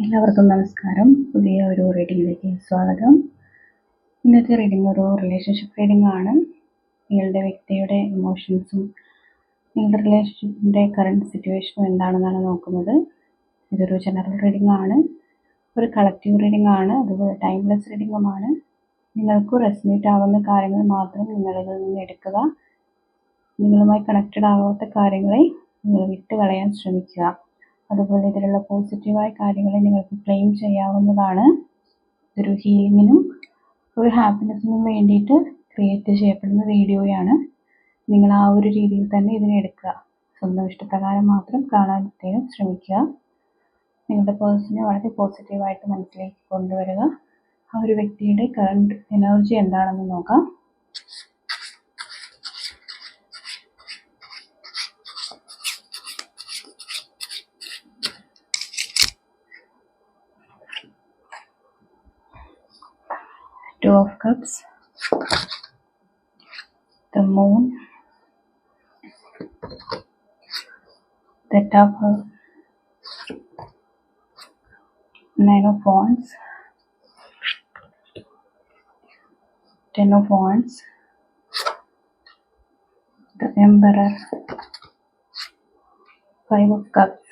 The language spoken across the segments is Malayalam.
എല്ലാവർക്കും നമസ്കാരം. പുതിയ ഒരു റീഡിങ്ങിലേക്ക് സ്വാഗതം. ഇന്നത്തെ റീഡിംഗ് ഒരു റിലേഷൻഷിപ്പ് റീഡിംഗ് ആണ്. നിങ്ങളുടെ വ്യക്തിയുടെ ഇമോഷൻസും നിങ്ങളുടെ റിലേഷൻഷിപ്പിന്റെ കറണ്ട് സിറ്റുവേഷനും എന്താണെന്നാണ് നോക്കുന്നത്. ഇതൊരു ജനറൽ റീഡിംഗ് ആണ്. ഒരു കളക്റ്റീവ് റീഡിംഗ് ആണ്. അതുപോലെ ടൈംലെസ് റീഡിംഗുമാണ് നിങ്ങൾക്ക് റെസ്മേറ്റ് ആവുന്ന കാര്യങ്ങൾ മാത്രം നിങ്ങളിൽ നിന്ന് എടുക്കുക. നിങ്ങളുമായി കണക്റ്റഡ് ആകാത്ത കാര്യങ്ങളെ നിങ്ങൾ വിട്ടുകളയാൻ ശ്രമിക്കുക. അതുപോലെ ഇതിലുള്ള പോസിറ്റീവായ കാര്യങ്ങളെ നിങ്ങൾക്ക് ക്ലെയിം ചെയ്യാവുന്നതാണ്. ഒരു ഹീലിങ്ങിനും ഒരു ഹാപ്പിനെസ്സിനും വേണ്ടിയിട്ട് ക്രിയേറ്റ് ചെയ്യപ്പെടുന്ന വീഡിയോയാണ് നിങ്ങൾ ആ ഒരു രീതിയിൽ തന്നെ ഇതിനെ എടുക്കുക. സ്വന്തം ഇഷ്ടപ്രകാരം മാത്രം കാണാൻ പ്രത്യേകം ശ്രമിക്കുക. നിങ്ങളുടെ പേഴ്സണെ വളരെ പോസിറ്റീവായിട്ട് മനസ്സിലേക്ക് കൊണ്ടുവരിക. ആ ഒരു വ്യക്തിയുടെ കറണ്ട് എനർജി എന്താണെന്ന് നോക്കാം. Two of cups. The moon. The tower nine of wands. Ten of wands. The emperor. Five of cups.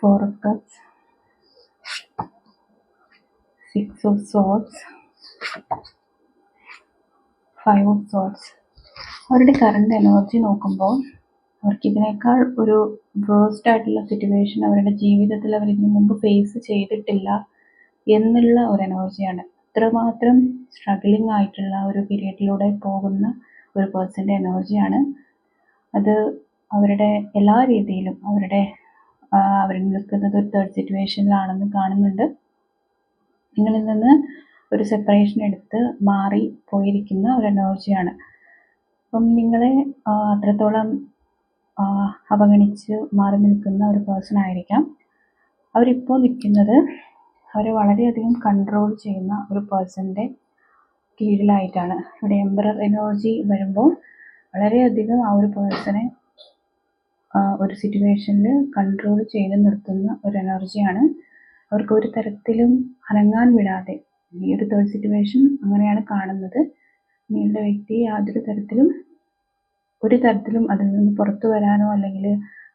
Four of cups six of swords. Five of swords അവരുടെ കറണ്ട് എനർജി നോക്കുമ്പോൾ അവർക്ക് ഇതിനേക്കാൾ ഒരു വേഴ്സ്റ്റ് ആയിട്ടുള്ള സിറ്റുവേഷൻ അവരുടെ ജീവിതത്തിൽ അവർ ഇതിനു മുമ്പ് ഫേസ് ചെയ്തിട്ടില്ല എന്നുള്ള ഒരു എനർജിയാണ് അത്രമാത്രം സ്ട്രഗിളിംഗ് ആയിട്ടുള്ള ഒരു പീരീഡിലൂടെ പോകുന്ന ഒരു പേഴ്സന്റെ എനർജിയാണ് അത് അവരുടെ എല്ലാ രീതിയിലും അവരുടെ അവർ നിൽക്കുന്നത് ഒരു തേർഡ് സിറ്റുവേഷനിലാണെന്ന് കാണുന്നുണ്ട്. നിങ്ങളിൽ നിന്ന് ഒരു സെപ്പറേഷൻ എടുത്ത് മാറി പോയിരിക്കുന്ന ഒരു എനർജിയാണ് അപ്പം നിങ്ങളെ അത്രത്തോളം അവഗണിച്ച് മാറി നിൽക്കുന്ന ഒരു പേഴ്സൺ ആയിരിക്കാം. അവരിപ്പോൾ നിൽക്കുന്നത് അവരെ വളരെയധികം കൺട്രോൾ ചെയ്യുന്ന ഒരു പേഴ്സന്റെ കീഴിലായിട്ടാണ്. ഇവിടെ എംബറർ എനർജി വരുമ്പോൾ വളരെയധികം ആ ഒരു പേഴ്സണെ ഒരു സിറ്റുവേഷനിൽ കൺട്രോൾ ചെയ്ത് നിർത്തുന്ന ഒരു എനർജിയാണ് അവർക്ക് ഒരു തരത്തിലും അനങ്ങാൻ വിടാതെ ഈ ഒരു തേർഡ് സിറ്റുവേഷൻ അങ്ങനെയാണ് കാണുന്നത്. നിങ്ങളുടെ വ്യക്തി യാതൊരു തരത്തിലും ഒരു തരത്തിലും അതിൽ നിന്ന് പുറത്തു വരാനോ അല്ലെങ്കിൽ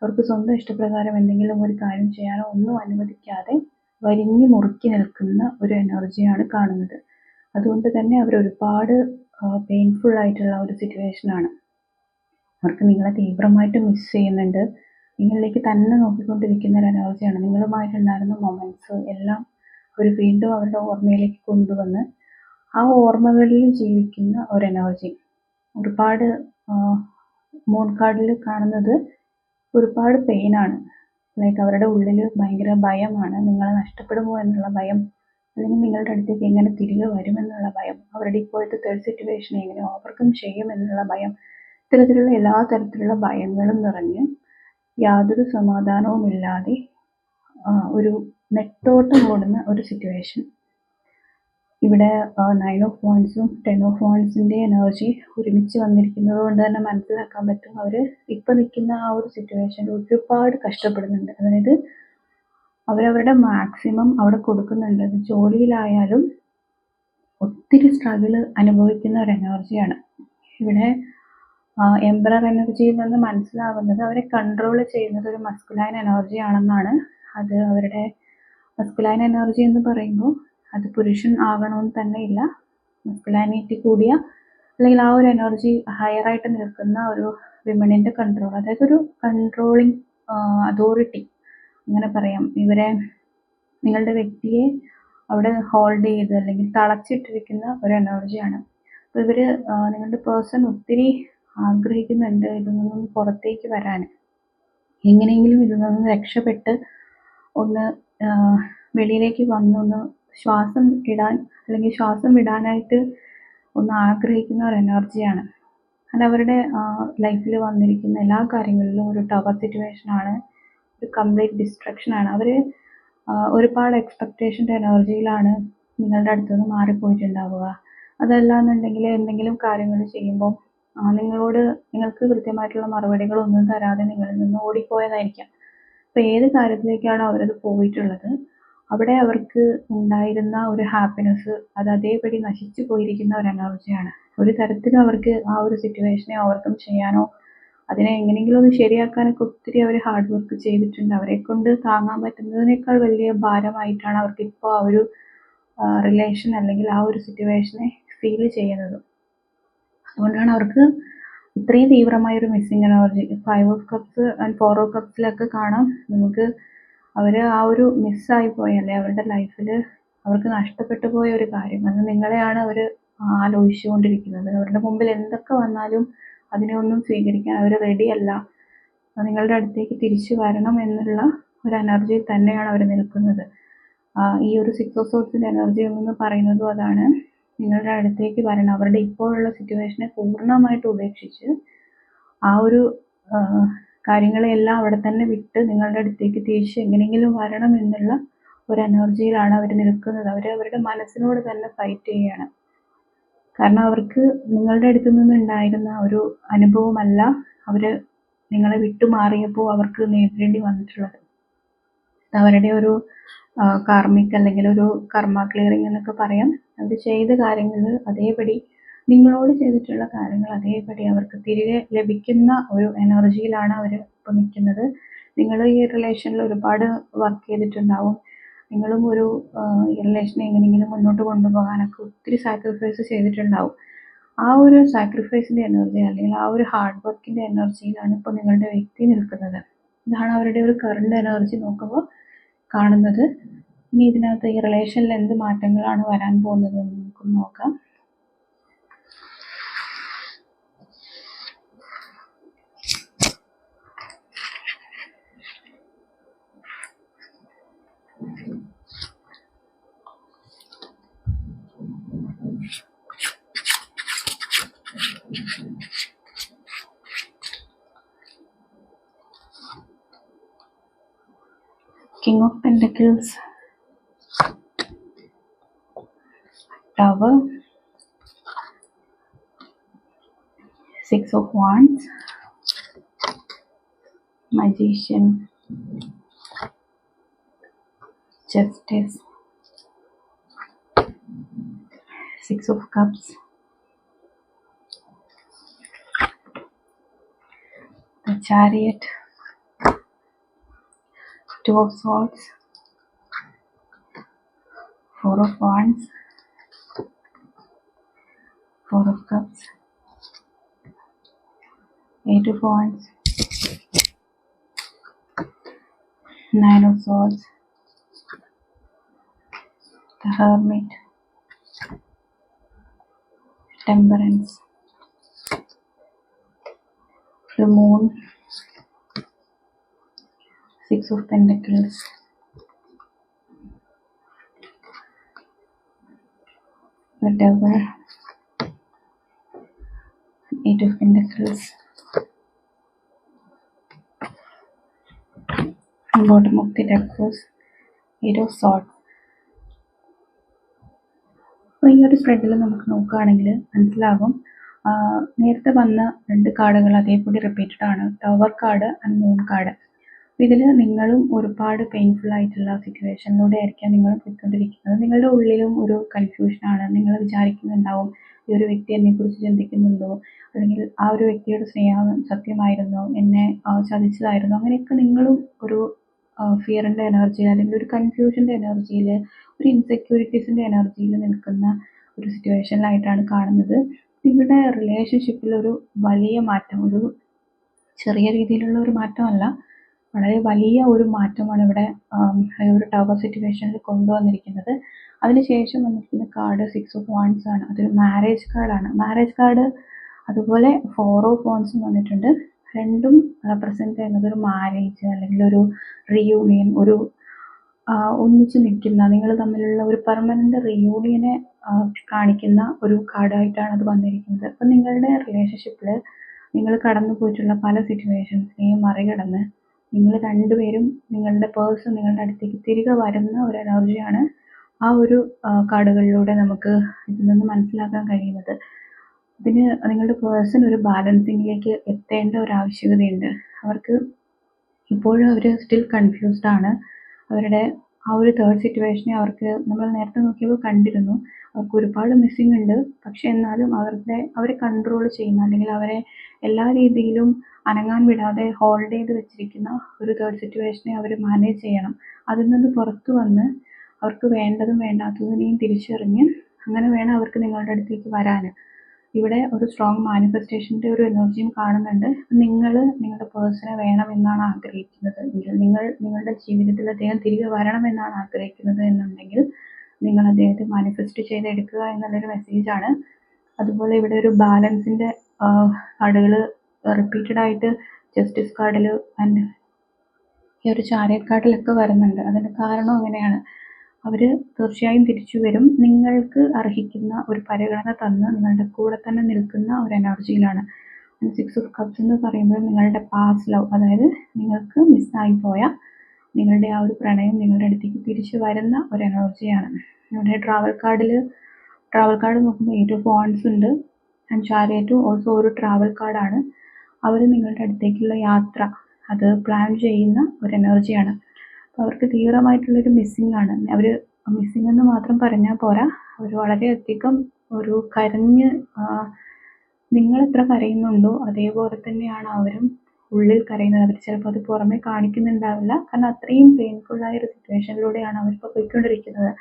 അവർക്ക് സ്വന്തം ഇഷ്ടപ്രകാരം എന്തെങ്കിലും ഒരു കാര്യം ചെയ്യാനോ ഒന്നും അനുവദിക്കാതെ വരിഞ്ഞു മുറുക്കി നിൽക്കുന്ന ഒരു എനർജിയാണ് കാണുന്നത്. അതുകൊണ്ട് തന്നെ അവർ ഒരുപാട് പെയിൻഫുൾ ആയിട്ടുള്ള ഒരു സിറ്റുവേഷനാണ് അവർക്ക് നിങ്ങളെ തീവ്രമായിട്ട് മിസ് ചെയ്യുന്നുണ്ട്. നിങ്ങളിലേക്ക് തന്നെ നോക്കിക്കൊണ്ടിരിക്കുന്ന ഒരു എനർജിയാണ് നിങ്ങളുമായിട്ടുണ്ടായിരുന്ന മൊമെന്റ്സ് എല്ലാം അവർ വീണ്ടും അവരുടെ ഓർമ്മയിലേക്ക് കൊണ്ടുവന്ന് ആ ഓർമ്മകളിൽ ജീവിക്കുന്ന ഒരു എനർജി ഒരുപാട് മൂൺ കാർഡിൽ കാണുന്നത് ഒരുപാട് പെയിനാണ് ലൈക്ക് അവരുടെ ഉള്ളിൽ ഭയങ്കര ഭയമാണ്. നിങ്ങളെ നഷ്ടപ്പെടുമോ എന്നുള്ള ഭയം അല്ലെങ്കിൽ നിങ്ങളുടെ അടുത്തേക്ക് എങ്ങനെ തിരികെ വരുമെന്നുള്ള ഭയം അവരുടെ ഇപ്പോഴത്തെ തേർഡ് സിറ്റുവേഷൻ എങ്ങനെ ഓവർകം ചെയ്യുമെന്നുള്ള ഭയം ഇത്തരത്തിലുള്ള എല്ലാ തരത്തിലുള്ള ഭയങ്ങളും നിറഞ്ഞ് യാതൊരു സമാധാനവുമില്ലാതെ ഒരു നെട്ടോട്ടം ഓടുന്ന ഒരു സിറ്റുവേഷൻ ഇവിടെ നയൻ ഓഫ് പോയിന്റ്സും ടെൻ ഓഫ് പോയിന്റ്സിന്റെ എനർജി ഒരുമിച്ച് വന്നിരിക്കുന്നത് കൊണ്ട് തന്നെ മനസ്സിലാക്കാൻ പറ്റും. അവർ ഇപ്പം നിൽക്കുന്ന ആ ഒരു സിറ്റുവേഷനിൽ ഒരുപാട് കഷ്ടപ്പെടുന്നുണ്ട്. അതായത് അവരവരുടെ മാക്സിമം അവിടെ കൊടുക്കുന്നുണ്ട്. അത് ജോലിയിലായാലും ഒത്തിരി സ്ട്രഗിൾ അനുഭവിക്കുന്ന ഒരു എനർജിയാണ് ഇവിടെ എംബ്രർ എനർജിയിൽ നിന്ന് മനസ്സിലാവുന്നത് അവരെ കൺട്രോൾ ചെയ്യുന്നത് ഒരു മസ്കുലൈൻ എനർജി ആണെന്നാണ്. അത് അവരുടെ മസ്കുലൈൻ എനർജി എന്ന് പറയുമ്പോൾ അത് പുരുഷൻ ആകണമെന്ന് തന്നെ ഇല്ല. മസ്കുലാനിറ്റി കൂടിയ അല്ലെങ്കിൽ ആ ഒരു എനർജി ഹയറായിട്ട് നിൽക്കുന്ന ഒരു വിമണിന്റെ കൺട്രോൾ അതായത് ഒരു കൺട്രോളിങ് അതോറിറ്റി അങ്ങനെ പറയാം. ഇവരെ നിങ്ങളുടെ വ്യക്തിയെ അവിടെ ഹോൾഡ് ചെയ്ത് അല്ലെങ്കിൽ തളച്ചിട്ടിരിക്കുന്ന ഒരു എനർജിയാണ് അപ്പോൾ ഇവർ നിങ്ങളുടെ പേഴ്സൺ ഒത്തിരി ആഗ്രഹിക്കുന്നുണ്ട് ഇതിൽ നിന്നും പുറത്തേക്ക് വരാൻ. എങ്ങനെയെങ്കിലും ഇതിൽ നിന്ന് രക്ഷപ്പെട്ട് ഒന്ന് വെളിയിലേക്ക് വന്നൊന്ന് ശ്വാസം ഇടാൻ അല്ലെങ്കിൽ ശ്വാസം ഇടാനായിട്ട് ഒന്ന് ആഗ്രഹിക്കുന്ന ഒരു എനർജിയാണ് അത് അവരുടെ ലൈഫിൽ വന്നിരിക്കുന്ന എല്ലാ കാര്യങ്ങളിലും ഒരു ടവർ സിറ്റുവേഷൻ ആണ്. ഒരു കംപ്ലീറ്റ് ഡിസ്ട്രക്ഷൻ ആണ്. അവർ ഒരുപാട് എക്സ്പെക്റ്റേഷന്റെ എനർജിയിലാണ് നിങ്ങളുടെ അടുത്തുനിന്ന് മാറിപ്പോയിട്ടുണ്ടാവുക. അതല്ല എന്നുണ്ടെങ്കിൽ എന്തെങ്കിലും കാര്യങ്ങൾ ചെയ്യുമ്പോൾ നിങ്ങളോട് നിങ്ങൾക്ക് കൃത്യമായിട്ടുള്ള മറുപടികളൊന്നും തരാതെ നിങ്ങളിൽ നിന്ന് ഓടിപ്പോയതായിരിക്കാം. അപ്പോൾ ഏത് കാര്യത്തിലേക്കാണോ അവരത് പോയിട്ടുള്ളത്? അവിടെ അവർക്ക് ഉണ്ടായിരുന്ന ഒരു ഹാപ്പിനെസ് അത് അതേപടി നശിച്ചു പോയിരിക്കുന്ന ഒരു എനർജിയാണ് ഒരു തരത്തിലും അവർക്ക് ആ ഒരു സിറ്റുവേഷനെ ഓവർകം ചെയ്യാനോ അതിനെ എങ്ങനെയെങ്കിലും ഒന്ന് ശരിയാക്കാനൊക്കെ ഒത്തിരി അവർ ഹാർഡ് വർക്ക് ചെയ്തിട്ടുണ്ട്. അവരെ കൊണ്ട് താങ്ങാൻ പറ്റുന്നതിനേക്കാൾ വലിയ ഭാരമായിട്ടാണ് അവർക്ക് ഇപ്പോൾ ആ ഒരു റിലേഷൻ അല്ലെങ്കിൽ ആ ഒരു സിറ്റുവേഷനെ ഫീൽ ചെയ്യുന്നത്. അതുകൊണ്ടാണ് അവർക്ക് ഇത്രയും തീവ്രമായ ഒരു missing energy five of cups and four of കപ്സിലൊക്കെ കാണാം. നമുക്ക് അവർ ആ ഒരു മിസ്സായി പോയ. അല്ലെ അവരുടെ ലൈഫിൽ അവർക്ക് നഷ്ടപ്പെട്ടു പോയ ഒരു കാര്യം. അത് നിങ്ങളെയാണ് അവർ ആലോചിച്ചുകൊണ്ടിരിക്കുന്നത്. അവരുടെ മുമ്പിൽ എന്തൊക്കെ വന്നാലും അതിനെ ഒന്നും സ്വീകരിക്കാൻ അവർ റെഡിയല്ല നിങ്ങളുടെ അടുത്തേക്ക് തിരിച്ചു വരണം എന്നുള്ള ഒരു എനർജി തന്നെയാണ് അവർ നിൽക്കുന്നത്. ഈ ഒരു സിക്സ് ഓഫ് സോഴ്സിന്റെ എനർജി എന്ന് പറയുന്നതും അതാണ്. നിങ്ങളുടെ അടുത്തേക്ക് വരണം. അവരുടെ ഇപ്പോഴുള്ള സിറ്റുവേഷനെ പൂർണമായിട്ട് ഉപേക്ഷിച്ച് ആ ഒരു കാര്യങ്ങളെല്ലാം അവിടെ തന്നെ വിട്ട് നിങ്ങളുടെ അടുത്തേക്ക് തിരിച്ച് എങ്ങനെയെങ്കിലും വരണം എന്നുള്ള ഒരു എനർജിയിലാണ് അവർ നിൽക്കുന്നത്. അവർ അവരുടെ മനസ്സിനോട് തന്നെ ഫൈറ്റ് ചെയ്യുകയാണ്. കാരണം അവർക്ക് നിങ്ങളുടെ അടുത്ത് നിന്നുണ്ടായിരുന്ന ഒരു അനുഭവമല്ല അവർ നിങ്ങളെ വിട്ടുമാറിയപ്പോൾ അവർക്ക് നേരിടേണ്ടി വന്നിട്ടുള്ളത്. അവരുടെ ഒരു കാർമിക് അല്ലെങ്കിൽ ഒരു കർമ്മ ക്ലിയറിംഗ് എന്നൊക്കെ പറയാം. അവർ ചെയ്ത കാര്യങ്ങൾ അതേപടി നിങ്ങളോട് ചെയ്തിട്ടുള്ള കാര്യങ്ങൾ അതേപടി അവർക്ക് തിരികെ ലഭിക്കുന്ന ഒരു എനർജിയിലാണ് അവർ ഇപ്പോൾ നിൽക്കുന്നത്. നിങ്ങൾ ഈ റിലേഷനിൽ ഒരുപാട് വർക്ക് ചെയ്തിട്ടുണ്ടാവും. നിങ്ങളും ഒരു ഈ റിലേഷനെ എങ്ങനെയെങ്കിലും മുന്നോട്ട് കൊണ്ടുപോകാനൊക്കെ ഒത്തിരി സാക്രിഫൈസ് ചെയ്തിട്ടുണ്ടാവും. ആ ഒരു സാക്രിഫൈസിന്റെ എനർജി അല്ലെങ്കിൽ ആ ഒരു ഹാർഡ് വർക്കിന്റെ എനർജിയിലാണ് ഇപ്പോൾ നിങ്ങളുടെ വ്യക്തി നിൽക്കുന്നത്. ഇതാണ് അവരുടെ ഒരു കറണ്ട് എനർജി നോക്കുമ്പോൾ കാണുന്നത്. ഇനി ഇതിനകത്ത് ഈ റിലേഷനിൽ എന്ത് മാറ്റങ്ങളാണ് വരാൻ പോകുന്നത് നമുക്ക് നോക്കാം. King of Pentacles, Tower, Six of Wands, Magician, Justice, Six of Cups, the Chariot, Two of Swords, Four of Wands, Four of Cups, Eight of Wands, Nine of Swords, the Hermit, Temperance, the Moon, Six of Pentacles, the Devil, Eight of Pentacles, bottom of the deck was Eight of Swords. അപ്പോൾ ഈ ഒരു സ്പ്രെഡിൽ നമുക്ക് നോക്കുകയാണെങ്കിൽ മനസ്സിലാകും നേരത്തെ വന്ന രണ്ട് കാർഡുകൾ അതേപോലെ റിപ്പീറ്റഡ് ആണ്. Tower card and moon card അപ്പോൾ ഇതിൽ നിങ്ങളും ഒരുപാട് പെയിൻഫുൾ ആയിട്ടുള്ള സിറ്റുവേഷനിലൂടെ ആയിരിക്കാം നിങ്ങൾ പോയിക്കൊണ്ടിരിക്കുന്നത്. നിങ്ങളുടെ ഉള്ളിലും ഒരു കൺഫ്യൂഷനാണ് നിങ്ങൾ വിചാരിക്കുന്നുണ്ടാവും ഈ ഒരു വ്യക്തി എന്നെക്കുറിച്ച് ചിന്തിക്കുന്നുണ്ടോ? അല്ലെങ്കിൽ ആ ഒരു വ്യക്തിയുടെ സ്നേഹം സത്യമായിരുന്നോ? എന്നെ ചതിച്ചതായിരുന്നോ? അങ്ങനെയൊക്കെ നിങ്ങളും ഒരു ഫിയറിന്റെ എനർജിയിൽ അല്ലെങ്കിൽ ഒരു കൺഫ്യൂഷന്റെ എനർജിയിൽ ഒരു ഇൻസെക്യൂരിറ്റീസിന്റെ എനർജിയിൽ നിൽക്കുന്ന ഒരു സിറ്റുവേഷനിലായിട്ടാണ് കാണുന്നത്. നിങ്ങളുടെ റിലേഷൻഷിപ്പിൽ ഒരു വലിയ മാറ്റം ഒരു ചെറിയ രീതിയിലുള്ള ഒരു മാറ്റമല്ല. വളരെ വലിയ ഒരു മാറ്റമാണ് ഇവിടെ ഒരു ടവർ സിറ്റുവേഷനിൽ കൊണ്ടുവന്നിരിക്കുന്നത്. അതിനുശേഷം വന്നിരിക്കുന്ന കാർഡ് സിക്സ് ഓഫ് വാൺസ് ആണ്. അതൊരു മാരേജ് കാർഡാണ് മാരേജ് കാർഡ് അതുപോലെ ഫോർ ഓഫ് വാൺസും വന്നിട്ടുണ്ട്. രണ്ടും റെപ്രസെന്റ് ചെയ്യുന്നത് ഒരു മാരേജ് അല്ലെങ്കിൽ ഒരു റിയൂണിയൻ ഒരു ഒന്നിച്ച് നിൽക്കുന്ന നിങ്ങൾ തമ്മിലുള്ള ഒരു പെർമനന്റ് റിയൂണിയനെ കാണിക്കുന്ന ഒരു കാർഡായിട്ടാണ് അത് വന്നിരിക്കുന്നത്. അപ്പം നിങ്ങളുടെ റിലേഷൻഷിപ്പിൽ നിങ്ങൾ കടന്നു പോയിട്ടുള്ള പല സിറ്റുവേഷൻസിനെയും മറികടന്ന് നിങ്ങൾ രണ്ടുപേരും നിങ്ങളുടെ പേഴ്സ് നിങ്ങളുടെ അടുത്തേക്ക് തിരികെ വരുന്ന ഒരു എനർജിയാണ് ആ ഒരു കാർഡുകളിലൂടെ നമുക്ക് ഇതിൽ നിന്ന് മനസ്സിലാക്കാൻ കഴിയുന്നത്. ഇതിന് നിങ്ങളുടെ പേഴ്സൺ ഒരു ബാലൻസിങ്ങിലേക്ക് എത്തേണ്ട ഒരു ആവശ്യകതയുണ്ട്. അവർക്ക് ഇപ്പോഴും അവർ സ്റ്റിൽ കൺഫ്യൂസ്ഡ് ആണ്. അവരുടെ ആ ഒരു തേർഡ് സിറ്റുവേഷനെ അവർക്ക് നമ്മൾ നേരത്തെ നോക്കിയപ്പോൾ കണ്ടിരുന്നു. അവർക്ക് ഒരുപാട് മിസ്സിംഗ് ഉണ്ട്. പക്ഷെ എന്നാലും അവരുടെ അവരെ കൺട്രോൾ ചെയ്യുന്ന അല്ലെങ്കിൽ അവരെ എല്ലാ രീതിയിലും അനങ്ങാൻ വിടാതെ ഹോൾഡ് ചെയ്ത് വെച്ചിരിക്കുന്ന ഒരു തേർഡ് സിറ്റുവേഷനെ അവർ മാനേജ് ചെയ്യണം. അതിൽ നിന്ന് പുറത്ത് വന്ന് അവർക്ക് വേണ്ടതും വേണ്ടാത്തതിനെയും തിരിച്ചറിഞ്ഞ് അങ്ങനെ വേണം അവർക്ക് നിങ്ങളുടെ അടുത്തേക്ക് വരാൻ. ഇവിടെ ഒരു സ്ട്രോങ് മാനിഫെസ്റ്റേഷന്റെ ഒരു എനർജിയും കാണുന്നുണ്ട്. നിങ്ങൾ നിങ്ങളുടെ പേഴ്സണെ വേണമെന്നാണ് ആഗ്രഹിക്കുന്നത് നിങ്ങൾ നിങ്ങളുടെ ജീവിതത്തിൽ അദ്ദേഹം തിരികെ വരണമെന്നാണ് ആഗ്രഹിക്കുന്നത് എന്നുണ്ടെങ്കിൽ നിങ്ങൾ അദ്ദേഹത്തെ മാനിഫെസ്റ്റ് ചെയ്തെടുക്കുക എന്നുള്ളൊരു മെസ്സേജാണ് അതുപോലെ ഇവിടെ ഒരു ബാലൻസിന്റെ കാർഡുകൾ റിപ്പീറ്റഡ് ആയിട്ട് ജസ്റ്റിസ് കാർഡിൽ ആൻഡ് ഈ ഒരു ചാരിയറ്റ് കാർഡിലൊക്കെ വരുന്നുണ്ട്. അതിന്റെ കാരണം അങ്ങനെയാണ് അവർ തീർച്ചയായും തിരിച്ചു വരും. നിങ്ങൾക്ക് അർഹിക്കുന്ന ഒരു പരിഗണന തന്ന് നിങ്ങളുടെ കൂടെ തന്നെ നിൽക്കുന്ന ഒരു എനർജിയിലാണ് സിക്സ് ഓഫ് കപ്സ് എന്ന് പറയുമ്പോൾ നിങ്ങളുടെ പാസ് ലവ് അതായത് നിങ്ങൾക്ക് മിസ്സായി പോയ നിങ്ങളുടെ ആ ഒരു പ്രണയം നിങ്ങളുടെ അടുത്തേക്ക് തിരിച്ചു വരുന്ന ഒരു എനർജിയാണ് ഇവിടെ ട്രാവൽ കാർഡിൽ ട്രാവൽ കാർഡ് നോക്കുമ്പോൾ എയ്റ്റ് ഓഫ് ഉണ്ട്. ആൻഡ് ചാരിയറ്റും ഓൾസോ ഒരു ട്രാവൽ കാർഡാണ് അവർ നിങ്ങളുടെ അടുത്തേക്കുള്ള യാത്ര അത് പ്ലാൻ ചെയ്യുന്ന ഒരു എനർജിയാണ് അപ്പോൾ അവർക്ക് തീവ്രമായിട്ടുള്ളൊരു മിസ്സിംഗ് ആണ്. അവർ മിസ്സിംഗ് എന്ന് മാത്രം പറഞ്ഞാൽ പോരാ. അവർ വളരെയധികം ഒരു കരഞ്ഞ് നിങ്ങൾ എത്ര കരയുന്നുണ്ടോ അതേപോലെ തന്നെയാണ് അവരും ഉള്ളിൽ കരയുന്നത്. അവർ ചിലപ്പോൾ അത് പുറമെ കാണിക്കുന്നുണ്ടാവില്ല. കാരണം അത്രയും പെയിൻഫുള്ളായ ഒരു സിറ്റുവേഷനിലൂടെയാണ് അവരിപ്പോൾ പോയിക്കൊണ്ടിരിക്കുന്നത്.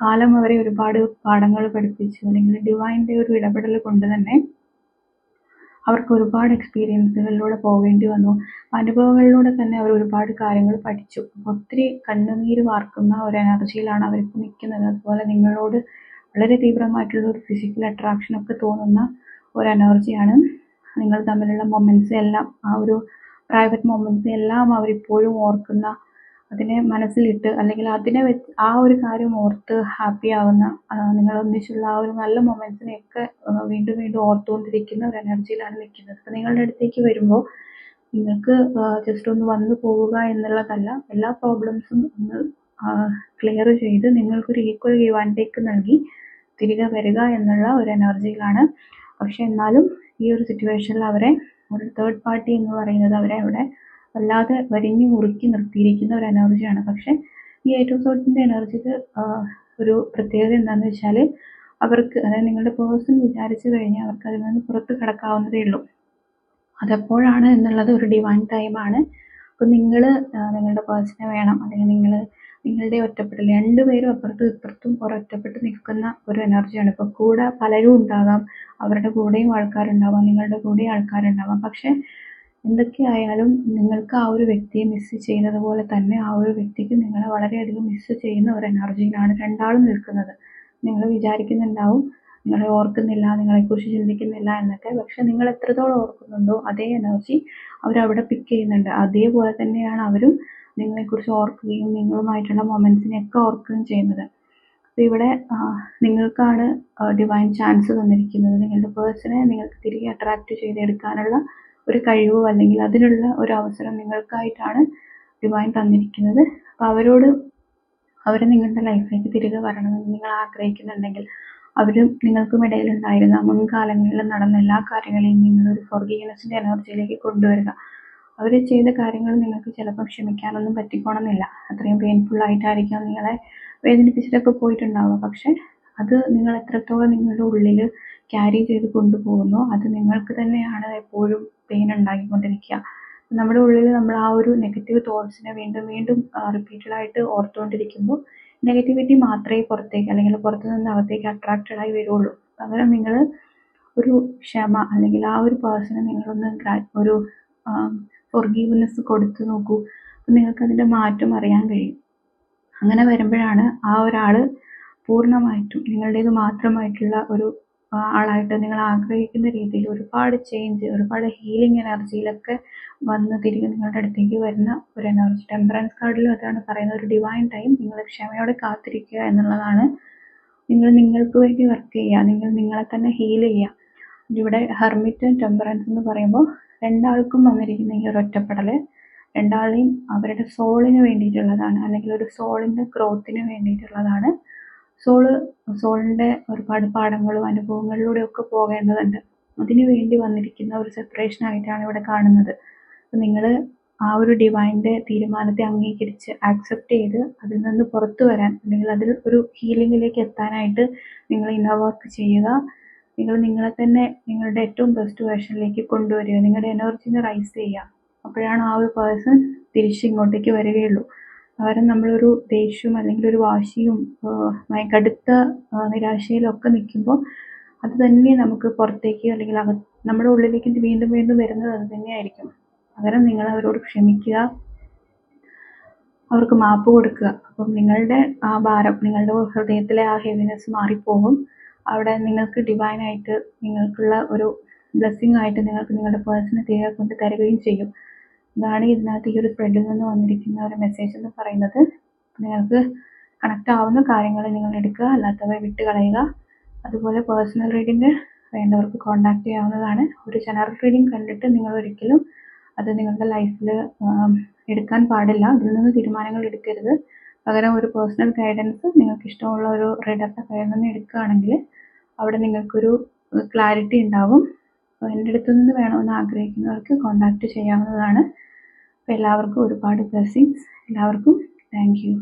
കാലം അവരെ ഒരുപാട് പാഠങ്ങൾ പഠിപ്പിച്ചു. അല്ലെങ്കിൽ ഡിവൈന്റെ ഒരു ഇടപെടൽ കൊണ്ട് തന്നെ അവർക്ക് ഒരുപാട് എക്സ്പീരിയൻസുകളിലൂടെ പോകേണ്ടി വന്നു. അനുഭവങ്ങളിലൂടെ തന്നെ അവർ ഒരുപാട് കാര്യങ്ങൾ പഠിച്ചു. ഒത്തിരി കണ്ണുനീര് വാർക്കുന്ന ഒരു എനർജിയിലാണ് അവരിപ്പോൾ നിൽക്കുന്നത്. അതുപോലെ നിങ്ങളോട് വളരെ തീവ്രമായിട്ടുള്ള ഒരു ഫിസിക്കൽ അട്രാക്ഷൻ ഒക്കെ തോന്നുന്ന ഒരു എനർജിയാണ് നിങ്ങൾ തമ്മിലുള്ള മൊമെന്റ്സ് എല്ലാം ആ ഒരു പ്രൈവറ്റ് മൊമെന്റ്സ് എല്ലാം അവരിപ്പോഴും ഓർക്കുന്ന അതിനെ മനസ്സിലിട്ട് അല്ലെങ്കിൽ അതിനെ വെച്ച് ആ ഒരു കാര്യം ഓർത്ത് ഹാപ്പി ആവുന്ന നിങ്ങൾ ഒന്നിച്ചുള്ള ആ ഒരു നല്ല മൊമെന്റ്സിനെയൊക്കെ വീണ്ടും വീണ്ടും ഓർത്തുകൊണ്ടിരിക്കുന്ന ഒരു എനർജിയിലാണ് നിൽക്കുന്നത്. അപ്പോൾ നിങ്ങളുടെ അടുത്തേക്ക് വരുമ്പോൾ നിങ്ങൾക്ക് ജസ്റ്റ് ഒന്ന് വന്നു പോവുക എന്നുള്ളതല്ല എല്ലാ പ്രോബ്ലംസും ഒന്ന് ക്ലിയർ ചെയ്ത് നിങ്ങൾക്കൊരു ഈക്വൽ ഗീവ് ആൻഡ് ടേക്ക് നൽകി തിരികെ വരിക എന്നുള്ള ഒരു എനർജിയിലാണ് പക്ഷെ എന്നാലും ഈ ഒരു സിറ്റുവേഷനിൽ അവരെ ഒരു തേർഡ് പാർട്ടി എന്ന് പറയുന്നത് അവരെ അവിടെ വല്ലാതെ വരിഞ്ഞു മുറുക്കി നിർത്തിയിരിക്കുന്ന ഒരു എനർജിയാണ് പക്ഷെ ഈ ഏറ്റവും എനർജിക്ക് ഒരു പ്രത്യേകത എന്താണെന്ന് വെച്ചാൽ അവർക്ക് അതായത് നിങ്ങളുടെ പേഴ്സൺ വിചാരിച്ചു കഴിഞ്ഞാൽ അവർക്ക് അതിൽ നിന്ന് പുറത്ത് കടക്കാവുന്നതേ ഉള്ളൂ. അതെപ്പോഴാണ് എന്നുള്ളത് ഒരു ഡിവൈൻ ടൈമാണ് അപ്പം നിങ്ങൾ നിങ്ങളുടെ പേഴ്സണെ വേണം. അല്ലെങ്കിൽ നിങ്ങൾ നിങ്ങളുടെ ഒറ്റപ്പെടൽ രണ്ടുപേരും അപ്പുറത്തും ഇപ്പുറത്തും ഒരൊറ്റപ്പെട്ട് നിൽക്കുന്ന ഒരു എനർജിയാണ് ഇപ്പോൾ കൂടെ പലരും ഉണ്ടാകാം. അവരുടെ കൂടെയും ആൾക്കാരുണ്ടാവാം. നിങ്ങളുടെ കൂടെയും ആൾക്കാരുണ്ടാവാം. പക്ഷേ എന്തൊക്കെയായാലും നിങ്ങൾക്ക് ആ ഒരു വ്യക്തിയെ മിസ്സ് ചെയ്യുന്നത് പോലെ തന്നെ ആ ഒരു വ്യക്തിക്ക് നിങ്ങളെ വളരെയധികം മിസ്സ് ചെയ്യുന്ന ഒരു എനർജിയിലാണ് രണ്ടാളും നിൽക്കുന്നത്. നിങ്ങൾ വിചാരിക്കുന്നുണ്ടാവും നിങ്ങളെ ഓർക്കുന്നില്ല നിങ്ങളെക്കുറിച്ച് ചിന്തിക്കുന്നില്ല എന്നൊക്കെ. പക്ഷെ നിങ്ങൾ എത്രത്തോളം ഓർക്കുന്നുണ്ടോ അതേ എനർജി അവരവിടെ പിക്ക് ചെയ്യുന്നുണ്ട്. അതേപോലെ തന്നെയാണ് അവരും നിങ്ങളെക്കുറിച്ച് ഓർക്കുകയും നിങ്ങളുമായിട്ടുള്ള മൊമെൻസിനെയൊക്കെ ഓർക്കുകയും ചെയ്യുന്നത്. അപ്പോൾ ഇവിടെ നിങ്ങൾക്കാണ് ഡിവൈൻ ചാൻസ് തന്നിരിക്കുന്നത്. നിങ്ങളുടെ പേഴ്സണെ നിങ്ങൾക്ക് തിരികെ അട്രാക്റ്റ് ചെയ്തെടുക്കാനുള്ള ഒരു കഴിവോ അല്ലെങ്കിൽ അതിനുള്ള ഒരു അവസരം നിങ്ങൾക്കായിട്ടാണ് ഡിവൈൻ തന്നിരിക്കുന്നത്. അപ്പോൾ അവരോട് അവർ നിങ്ങളുടെ ലൈഫിലേക്ക് തിരികെ വരണമെന്ന് നിങ്ങൾ ആഗ്രഹിക്കുന്നുണ്ടെങ്കിൽ അവരും നിങ്ങൾക്കും ഇടയിലുണ്ടായിരുന്ന മുൻകാലങ്ങളിൽ നടന്ന എല്ലാ കാര്യങ്ങളെയും നിങ്ങളൊരു ഫോർഗീനസിന്റെ എനർജിയിലേക്ക് കൊണ്ടുവരിക. അവർ ചെയ്ത കാര്യങ്ങൾ നിങ്ങൾക്ക് ചിലപ്പോൾ ക്ഷമിക്കാനൊന്നും പറ്റിക്കോണമെന്നില്ല. അത്രയും പെയിൻഫുൾ ആയിട്ടായിരിക്കാം നിങ്ങളെ വേദനിപ്പിച്ചിട്ടൊക്കെ പോയിട്ടുണ്ടാവുക. പക്ഷെ അത് നിങ്ങൾ എത്രത്തോളം നിങ്ങളുടെ ഉള്ളിൽ ക്യാരി ചെയ്ത് കൊണ്ടുപോകുന്നു. അത് നിങ്ങൾക്ക് തന്നെയാണ് എപ്പോഴും പെയിൻ ഉണ്ടാക്കിക്കൊണ്ടിരിക്കുക. നമ്മുടെ ഉള്ളിൽ നമ്മൾ ആ ഒരു നെഗറ്റീവ് തോട്ട്സിനെ വീണ്ടും വീണ്ടും റിപ്പീറ്റഡ് ആയിട്ട് ഓർത്തുകൊണ്ടിരിക്കുമ്പോൾ നെഗറ്റിവിറ്റി മാത്രമേ പുറത്തേക്ക് അല്ലെങ്കിൽ പുറത്തു നിന്ന് അകത്തേക്ക് അട്രാക്റ്റഡ് ആയി വരുള്ളൂ. പകരം നിങ്ങൾ ഒരു ക്ഷമ അല്ലെങ്കിൽ ആ ഒരു പേഴ്സണെ നിങ്ങളൊന്ന് ഒരു ഫോർഗീവ്നെസ് കൊടുത്തു നോക്കൂ. അപ്പം നിങ്ങൾക്ക് അതിന്റെ മാറ്റം അറിയാൻ കഴിയും. അങ്ങനെ വരുമ്പോഴാണ് ആ ഒരാൾ പൂർണമായിട്ടും നിങ്ങളുടേത് മാത്രമായിട്ടുള്ള ഒരു ആളായിട്ട് നിങ്ങൾ ആഗ്രഹിക്കുന്ന രീതിയിൽ ഒരുപാട് ചേഞ്ച് ഒരുപാട് ഹീലിംഗ് എനർജിയിലൊക്കെ വന്ന് തിരികെ നിങ്ങളുടെ അടുത്തേക്ക് വരുന്ന ഒരു എനർജി ടെമ്പറൻസ് കാർഡിലും അതാണ് പറയുന്നത്. ഒരു ഡിവൈൻ ടൈം നിങ്ങൾ ക്ഷമയോടെ കാത്തിരിക്കുക എന്നുള്ളതാണ്. നിങ്ങൾ നിങ്ങൾക്ക് വേണ്ടി വർക്ക് ചെയ്യുക. നിങ്ങൾ നിങ്ങളെ തന്നെ ഹീൽ ചെയ്യുക. ഇവിടെ ഹെർമിറ്റ് ടെമ്പറൻസ് എന്ന് പറയുമ്പോൾ രണ്ടാൾക്കും വന്നിരിക്കുന്ന ഈ ഒരു ഒറ്റപ്പെടൽ രണ്ടാളെയും അവരുടെ സോളിന് വേണ്ടിയിട്ടുള്ളതാണ്. അല്ലെങ്കിൽ ഒരു സോളിന്റെ ഗ്രോത്തിന് വേണ്ടിയിട്ടുള്ളതാണ്. സോൾ സോളിന്റെ ഒരുപാട് പാഠങ്ങളും അനുഭവങ്ങളിലൂടെ ഒക്കെ പോകേണ്ടതുണ്ട്. അതിനു വേണ്ടി വന്നിരിക്കുന്ന ഒരു സെപ്പറേഷൻ ആയിട്ടാണ് ഇവിടെ കാണുന്നത്. അപ്പം നിങ്ങൾ ആ ഒരു ഡിവൈന്റെ തീരുമാനത്തെ അംഗീകരിച്ച് ആക്സെപ്റ്റ് ചെയ്ത് അതിൽ നിന്ന് പുറത്തു വരാൻ അല്ലെങ്കിൽ അതിൽ ഒരു ഹീലിംഗിലേക്ക് എത്താനായിട്ട് നിങ്ങൾ ഇന്ന വർക്ക് ചെയ്യുക. നിങ്ങൾ നിങ്ങളെ തന്നെ നിങ്ങളുടെ ഏറ്റവും ബെസ്റ്റ് വേർഷനിലേക്ക് കൊണ്ടുവരിക. നിങ്ങളുടെ എനർജിനെ റൈസ് ചെയ്യുക. അപ്പോഴാണ് ആ ഒരു പേഴ്സൺ തിരിച്ച് ഇങ്ങോട്ടേക്ക് വരികയുള്ളൂ. പകരം നമ്മളൊരു ദേഷ്യവും അല്ലെങ്കിൽ ഒരു വാശിയും കടുത്ത നിരാശയിലൊക്കെ നിൽക്കുമ്പോൾ അത് തന്നെ നമുക്ക് പുറത്തേക്ക് അല്ലെങ്കിൽ അക നമ്മുടെ ഉള്ളിലേക്ക് വീണ്ടും വീണ്ടും വരുന്നത് അത് തന്നെയായിരിക്കും. പകരം നിങ്ങൾ അവരോട് ക്ഷമിക്കുക. അവർക്ക് മാപ്പ് കൊടുക്കുക. അപ്പം നിങ്ങളുടെ ആ ഭാരം നിങ്ങളുടെ ഹൃദയത്തിലെ ആ ഹെവിനെസ് മാറിപ്പോകും. അവിടെ നിങ്ങൾക്ക് divine-ആയിട്ട് നിങ്ങൾക്കുള്ള ഒരു ബ്ലെസ്സിങ് ആയിട്ട് നിങ്ങൾക്ക് നിങ്ങളുടെ പേഴ്സണെ തിരികെ കൊണ്ട് തരികയും ചെയ്യും. ഇതാണ് ഇതിനകത്ത് ഈ ഒരു ത്രെഡിൽ നിന്ന് വന്നിരിക്കുന്ന ഒരു മെസ്സേജ് എന്ന് പറയുന്നത് നിങ്ങൾക്ക് കണക്റ്റ് ആവുന്ന കാര്യങ്ങൾ നിങ്ങൾ എടുക്കുക അല്ലാത്തവ വിട്ട് കളയുക. അതുപോലെ പേഴ്സണൽ റീഡിംഗ് വേണ്ടവർക്ക് കോണ്ടാക്ട് ചെയ്യാവുന്നതാണ്. ഒരു ജനറൽ റീഡിംഗ് കണ്ടിട്ട് നിങ്ങൾ ഒരിക്കലും അത് നിങ്ങളുടെ ലൈഫിൽ എടുക്കാൻ പാടില്ല. അതിൽ നിന്ന് തീരുമാനങ്ങൾ എടുക്കരുത്. പകരം ഒരു പേഴ്സണൽ ഗൈഡൻസ് നിങ്ങൾക്ക് ഇഷ്ടമുള്ള ഒരു റീഡറുടെ കയ്യിൽ നിന്ന് എടുക്കുകയാണെങ്കിൽ അവിടെ നിങ്ങൾക്കൊരു ക്ലാരിറ്റി ഉണ്ടാവും. എന്റെ അടുത്തു നിന്ന് വേണമെന്ന് ആഗ്രഹിക്കുന്നവർക്ക് കോൺടാക്റ്റ് ചെയ്യാവുന്നതാണ്. അപ്പോൾ എല്ലാവർക്കും ഒരുപാട് ബ്ലെസ്സിങ്സ് എല്ലാവർക്കും താങ്ക് യു